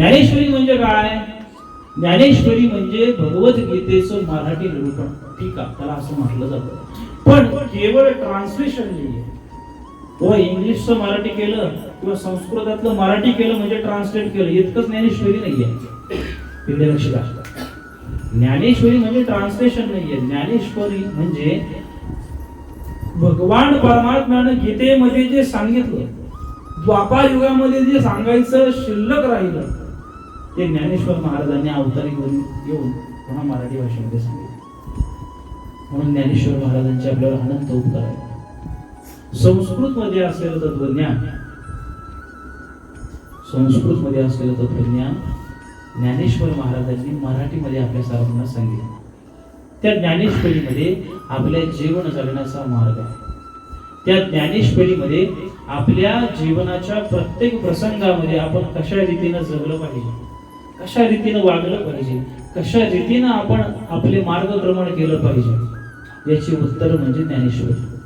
ज्ञानेश्वरी म्हणजे काय? ज्ञानेश्वरी म्हणजे भगवद्गीतेचं मराठी निरूपण. ठीक आहे त्याला असं म्हटलं जातं. पण केवळ ट्रान्सलेशन नाहीये किंवा इंग्लिशचं मराठी केलं किंवा संस्कृतातलं मराठी केलं म्हणजे ट्रान्सलेट केलं इतकंच ज्ञानेश्वरी नाहीये. लक्ष ज्ञानेश्वरी म्हणजे ट्रान्सलेशन नाहीये. ज्ञानेश्वरी म्हणजे भगवान परमात्म्यानं गीतेमध्ये जे सांगितलं द्वापार युगामध्ये जे सांगायचं शिल्लक राहिलं ते ज्ञानेश्वर महाराजांनी अवतारी घेऊन येऊन पुन्हा मराठी भाषेमध्ये सांगितले. म्हणून ज्ञानेश्वर महाराजांचे आपल्यावर अनंत उपकार आहे. संस्कृत मध्ये असलेलं तत्वज्ञान संस्कृत मध्ये असलेलं तत्वज्ञान ज्ञानेश्वर महाराजांनी मराठीमध्ये आपल्या सर्वांना सांगितलं. त्या ज्ञानेश्वरीमध्ये आपल्या जीवन जगण्याचा मार्ग आहे. त्या ज्ञानेश्वरीमध्ये आपल्या जीवनाच्या प्रत्येक प्रसंगामध्ये आपण कशा रीतीनं जगलं पाहिजे? कशा रीतीनं वागलं पाहिजे? कशा रीतीनं आपण आपले मार्गक्रमण केलं पाहिजे? याची उत्तर म्हणजे ज्ञानेश्वर.